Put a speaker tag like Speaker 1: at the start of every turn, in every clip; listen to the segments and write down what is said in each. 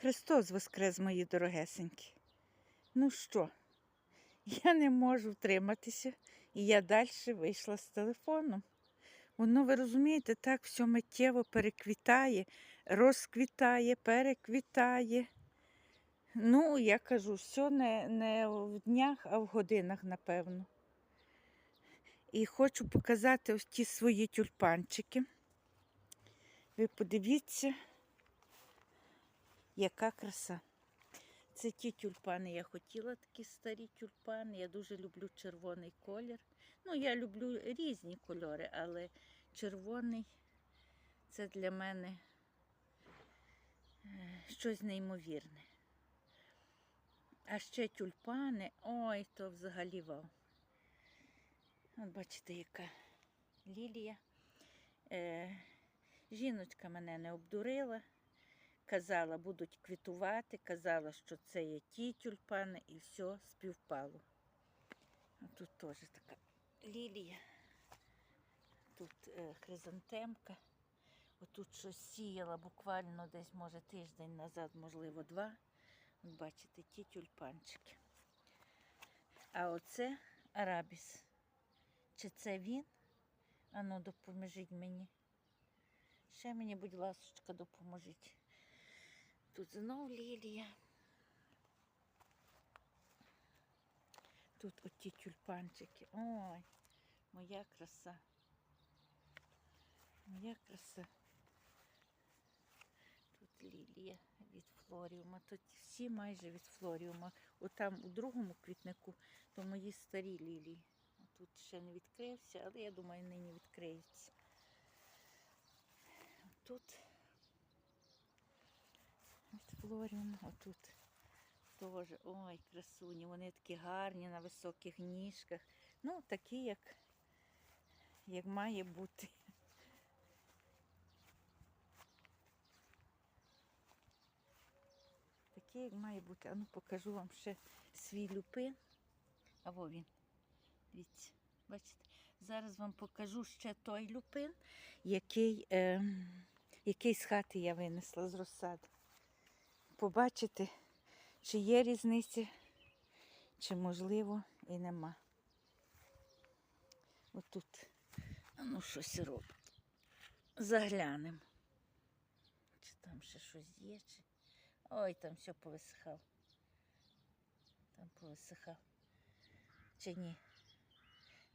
Speaker 1: Христос воскрес, мої дорогесенькі. Ну що, я не можу втриматися, і я далі вийшла з телефоном. Воно, ви розумієте, так все миттєво переквітає, розквітає, переквітає. Ну, я кажу, все не, не в днях, а в годинах, напевно. І хочу показати ось ті свої тюльпанчики. Ви подивіться, яка краса. Це ті тюльпани. Я хотіла такі старі тюльпани. Я дуже люблю червоний колір. Ну, я люблю різні кольори, але червоний це для мене е, щось неймовірне. А ще тюльпани, ой, то взагалі вау. От бачите, яка лілія. Е, жіночка мене не обдурила. Казала, будуть квітувати, казала, що це є ті тюльпани, і все співпало. А тут теж така лілія. Тут е, хризантемка. Отут щось сіяла буквально десь, може, тиждень назад, можливо, два. От бачите, ті тюльпанчики. А оце арабіс. Чи це він? Ану, допоможіть мені. Ще мені, будь ласочка, допоможіть. Тут знов лілія. Тут оті тюльпанчики. Ой, моя краса. Моя краса. Тут лілія від флоріума. Тут всі майже від флоріума. Отам у другому квітнику то мої старі лілії. Тут ще не відкрився, але я думаю, нині відкриється. Тут від флоріума, отут теж, ой, красуні, вони такі гарні на високих ніжках. Ну, такі, як, як має бути. Такі, як має бути. А ну покажу вам ще свій люпин. А во він. Дивіться, бачите? Зараз вам покажу ще той люпин, який, е, який з хати я винесла з розсаду. Побачите, чи є різниця, чи можливо і нема. Отут, ну щось робить. Заглянемо. Чи там ще щось є, чи. Ой, там все повисихав. Там повисихав. Чи ні?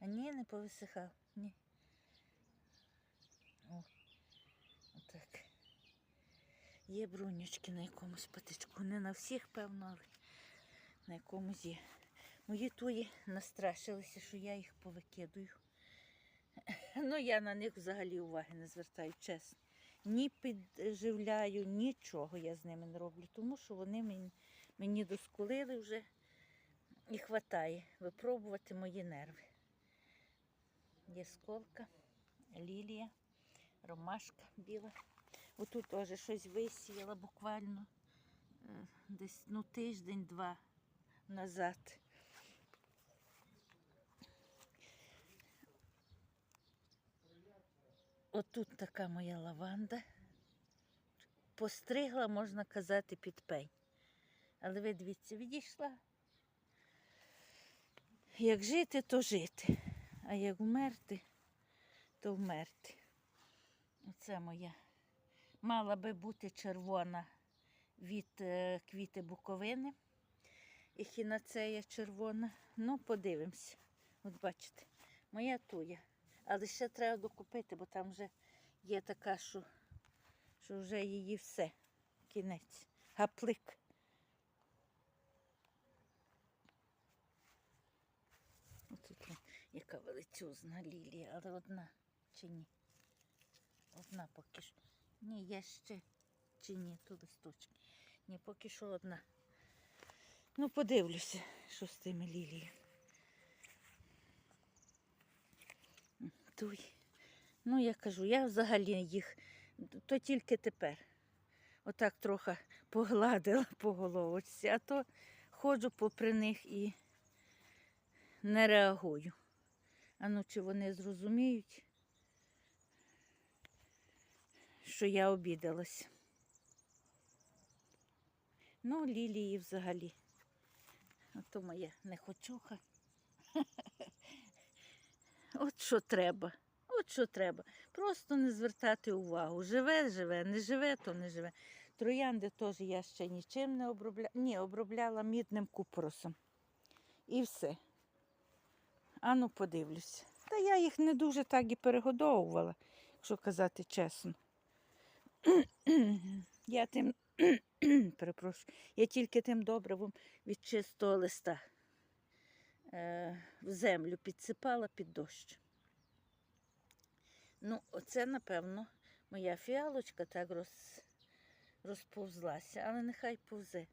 Speaker 1: А ні, не повисихав. Ні. О, отак. Є брунючки на якомусь патичку. Не на всіх, певно, але на якомусь є. Мої туї настрашилися, що я їх повикидую. Ну, я на них взагалі уваги не звертаю, чесно. Ні підживляю, нічого я з ними не роблю, тому що вони мені, мені доскулили вже і хватає випробувати мої нерви. Є сколка, лілія, ромашка біла. Отут теж щось висіяла буквально е, десь ну, тиждень-два назад. Отут така моя лаванда. Постригла, можна казати, під пень. Але ви дивіться, відійшла. Як жити, то жити. А як вмерти, то вмерти. Оце моя. Мала би бути червона від е, квіти буковини. І хінацея червона. Ну, подивимося. От бачите, моя туя. Але ще треба докупити, бо там вже є така, що, що вже її все. Кінець. Гаплик. Вон, яка величезна лілія, але одна чи ні? Одна поки що. Ні, є ще чи ні, то листочки. Ні, поки що одна. Ну, подивлюся, що з тими ліліями. Туй. Ну, я кажу, я взагалі їх, то тільки тепер. Отак трохи погладила по головочці, а то ходжу попри них і не реагую. А ну, чи вони зрозуміють, що я обідалась. Ну, лілії взагалі. Ото моя нехочуха. От що треба. От що треба. Просто не звертати увагу. Живе, живе, не живе, то не живе. Троянди теж я ще нічим не обробляла. Ні, обробляла мідним купоросом. І все. Ану, подивлюся. Та я їх не дуже так і перегодовувала, якщо казати чесно. я тим, перепрошую, я тільки тим добривом від чистого листа е, в землю підсипала під дощ. Ну, оце, напевно, моя фіалочка так роз, розповзлася, але нехай повзе.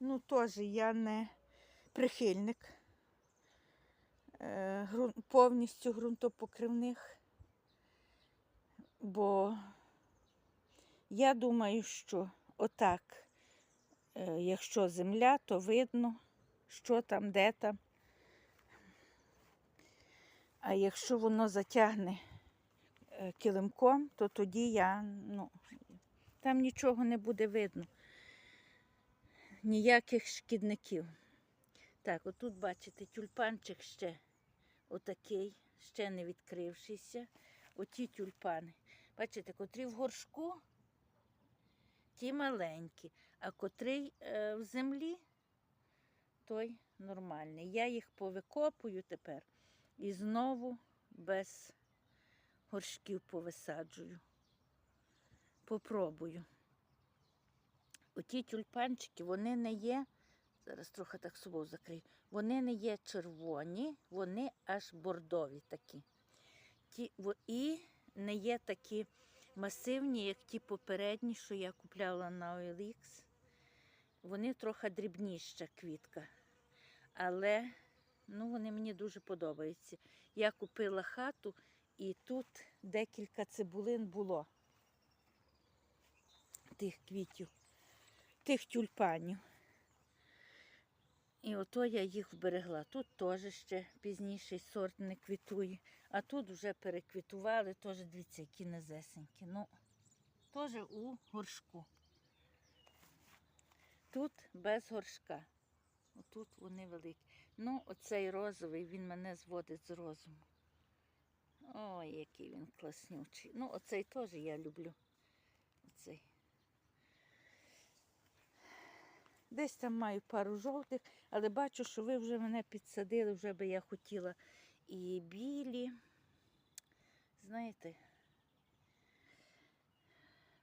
Speaker 1: Ну, теж я не прихильник е, ґрун- повністю ґрунтопокривних, бо я думаю, що отак, е, якщо земля, то видно, що там, де там. А якщо воно затягне е, килимком, то тоді я, ну, там нічого не буде видно. Ніяких шкідників. Так, отут бачите, тюльпанчик ще отакий, ще не відкрившийся. Оті тюльпани. Бачите, котрі в горшку, ті маленькі, а котрий е, в землі, той нормальний. Я їх повикопую тепер і знову без горшків повисаджую. Попробую. Оті тюльпанчики, вони не є, зараз трохи так собою закрию, вони не є червоні, вони аж бордові такі. Ті, і не є такі масивні, як ті попередні, що я купляла на OLX. Вони трохи дрібніша квітка. Але ну, вони мені дуже подобаються. Я купила хату і тут декілька цибулин було. Тих квітів, тих тюльпанів. І ото я їх вберегла. Тут теж ще пізніший сорт не квітує, а тут вже переквітували, теж дивіться, які незесенькі. Ну, теж у горшку. Тут без горшка. Отут вони великі. Ну, оцей розовий, він мене зводить з розуму. Ой, який він класнючий. Ну, оцей теж я люблю. Оцей. Десь там маю пару жовтих, але бачу, що ви вже мене підсадили, вже би я хотіла і білі. Знаєте,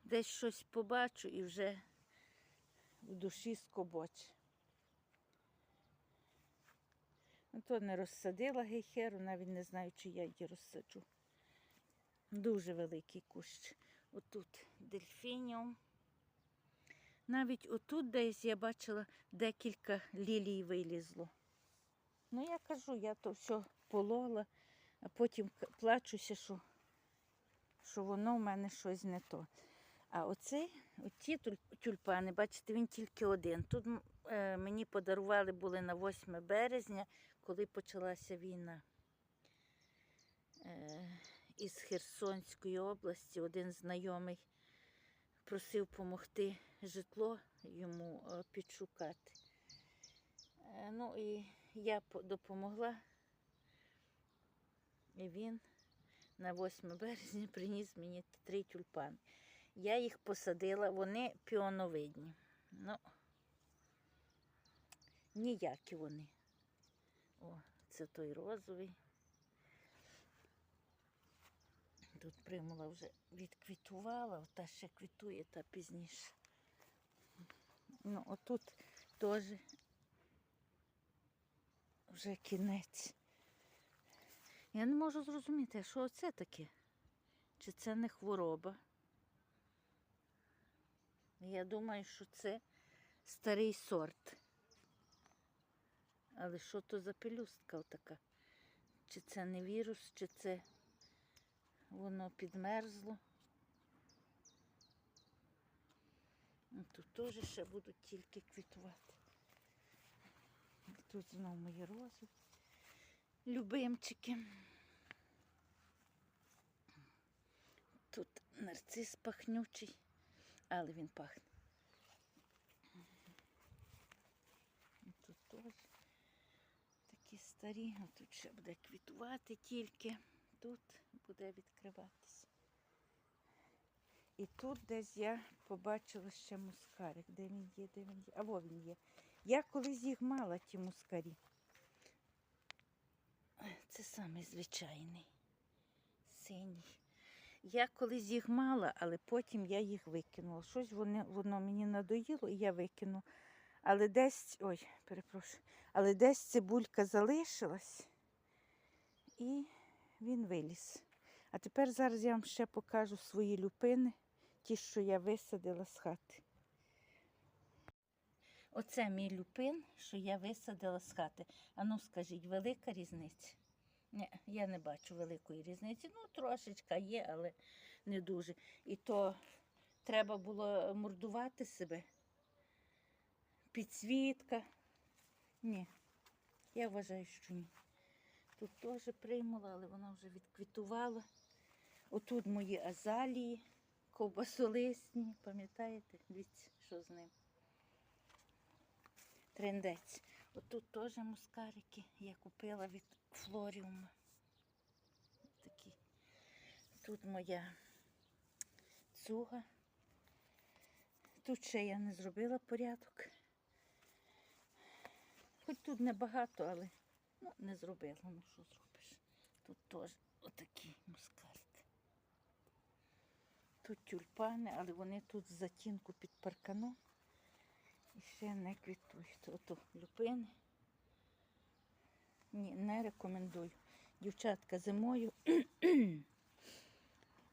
Speaker 1: десь щось побачу і вже в душі скобоче. Ну, то не розсадила гейхеру, навіть не знаю, чи я її розсаджу. Дуже великий кущ. Отут дельфініум. Навіть отут десь я бачила декілька лілій вилізло. Ну, я кажу, я то все полола, а потім плачуся, що, що воно в мене щось не то. А оті тюль- тюльпани, бачите, він тільки один. Тут е, мені подарували були на 8 березня, коли почалася війна. Е, із Херсонської області один знайомий просив допомогти житло йому е, підшукати. Е, Ну і я допомогла. І він на 8 березня приніс мені три тюльпани. Я їх посадила, вони піоновидні. Ну, ніякі вони. О, це той розовий. Тут примула вже відквітувала, та ще квітує та пізніше. Ну, отут теж вже кінець. Я не можу зрозуміти, що це таке? Чи це не хвороба? Я думаю, що це старий сорт. Але що то за пелюстка така? Чи це не вірус, чи це воно підмерзло. Ну, тут теж ще будуть тільки квітувати. Тут знову мої рози, любимчики. Тут нарцис пахнючий, але він пахне. Тут теж такі старі, а тут ще буде квітувати тільки тут буде відкриватися. І тут десь я побачила ще мускарик. Де він є, де він є? А во він є. Я колись їх мала, ті мускарі. Це самий звичайний. Синій. Я колись їх мала, але потім я їх викинула. Щось вони, воно мені надоїло і я викинула. Але десь, ой, перепрошую, але десь цибулька залишилась і він виліз. А тепер зараз я вам ще покажу свої люпини, ті, що я висадила з хати. Оце мій люпин, що я висадила з хати. Ану, скажіть, велика різниця? Ні, я не бачу великої різниці. Ну, трошечка є, але не дуже. І то треба було мордувати себе. Підсвітка. Ні, я вважаю, що ні. Тут теж приймала, але вона вже відквітувала. Отут мої азалії, ковбасолисні, пам'ятаєте? Дивіться, що з ним. Трендець. Отут теж мускарики я купила від флоріума. Такі. Тут моя цуга. Тут ще я не зробила порядок. Хоч тут небагато, але ну, не зробила. Ну що зробиш? Тут теж отакий мускарик. Тут тюльпани, але вони тут з затінку під парканом. І ще не квітують. Ото люпини. Ні, не рекомендую. Дівчатка зимою.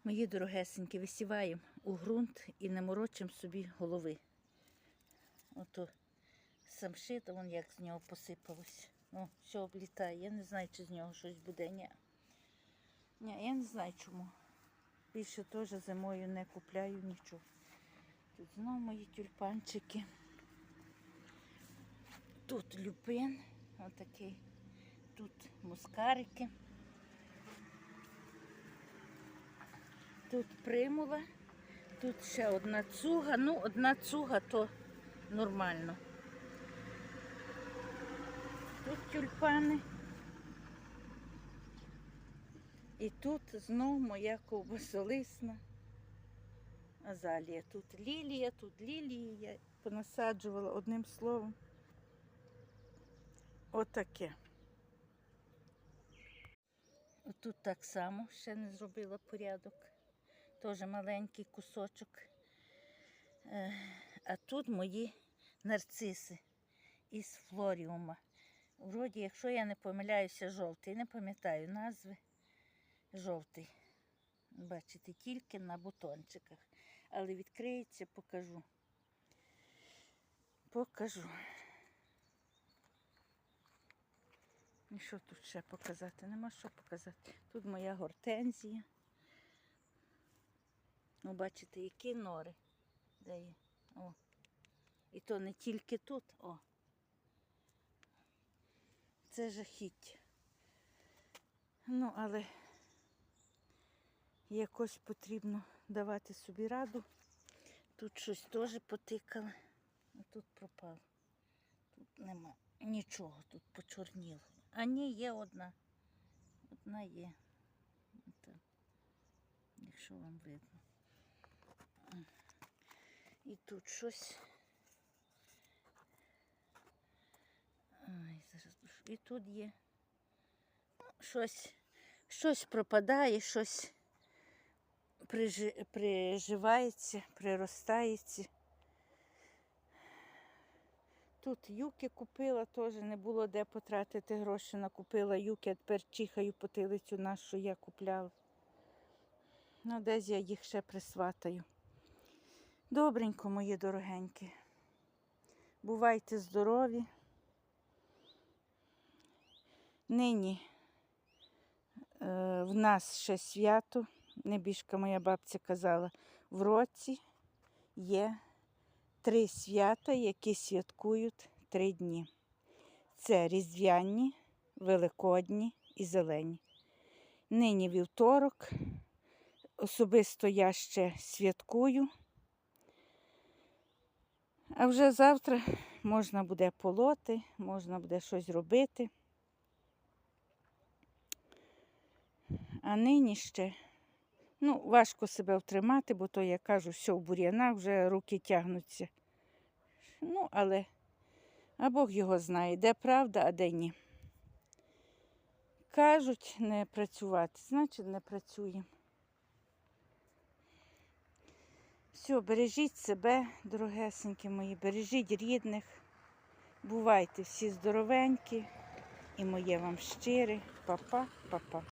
Speaker 1: Мої дорогесенькі, висіваємо у ґрунт і не морочимо собі голови. Ото самшит, вон як з нього посипалось. О, все облітає. Я не знаю, чи з нього щось буде. Ні. Ні, я не знаю чому. Більше теж зимою не купляю нічого. Тут знову мої тюльпанчики. Тут люпин, отакий. Тут мускарики. Тут примула. Тут ще одна цуга. Ну, одна цуга то нормально. Тут тюльпани. І тут знов моя ковбасолисна азалія. Тут лілія, тут лілії. Я понасаджувала одним словом. Отаке. Тут так само ще не зробила порядок. Теж маленький кусочок. Е, А тут мої нарциси із флоріума. Вроді, якщо я не помиляюся, жовтий. Не пам'ятаю назви. Жовтий. Бачите, тільки на бутончиках. Але відкриється, покажу. Покажу. І що тут ще показати? Нема що показати. Тут моя гортензія. Ну, бачите, які нори. Де є? О. І то не тільки тут, о. Це жахіття. Ну, але якось потрібно давати собі раду. Тут щось теж потикало, а тут пропало. Тут нема нічого, тут почорніло. А ні, є одна. Одна є. Ото, якщо вам видно. І тут щось. Ай, зараз. І тут є. Ну, щось, щось пропадає, щось прижи, приживається, приростається. Тут юки купила, теж не було де потратити гроші. Накупила юки, а тепер чихаю потилицю нашу, що я купляла. Ну, десь я їх ще присватаю. Добренько, мої дорогенькі. Бувайте здорові. Нині е, в нас ще свято. Небіжка моя бабця казала, в році є три свята, які святкують три дні. Це різдвяні, великодні і зелені. Нині вівторок. Особисто я ще святкую. А вже завтра можна буде полоти, можна буде щось робити. А нині ще, ну, важко себе втримати, бо то я кажу, все в бур'янах вже руки тягнуться. Ну, але а Бог його знає, де правда, а де ні. Кажуть не працювати, значить не працюємо. Все, бережіть себе, дорогесенькі мої, бережіть рідних. Бувайте всі здоровенькі. І моє вам щире. Па-па, па-па.